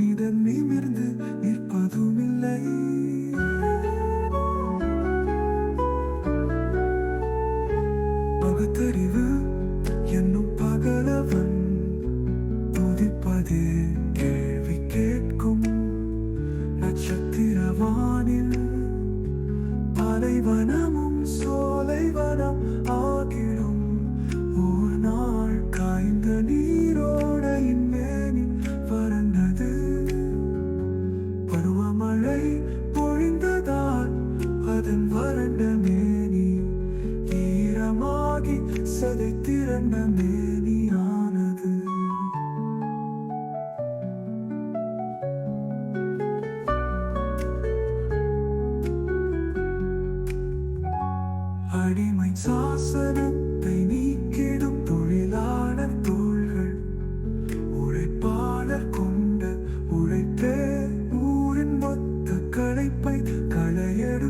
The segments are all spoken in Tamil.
மனிதன் நிமிர்ந்து நிற்பதுமில்லை. பகுத்தறிவு என்னும் பகலவன் துதிப்பது கேள்வி கேட்கும். நட்சத்திரவானில் அலைவனமும் சோலைவனம்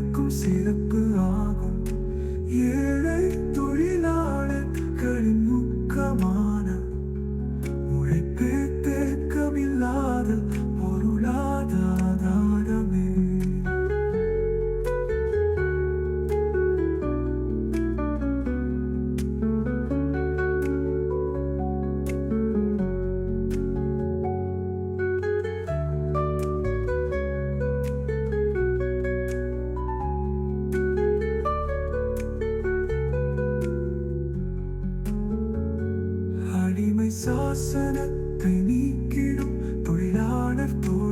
களையெடுக்கும் சிறப்பு அடிமை சாசனத்தை நீக்கிடும் தொழிலாளர் தோல்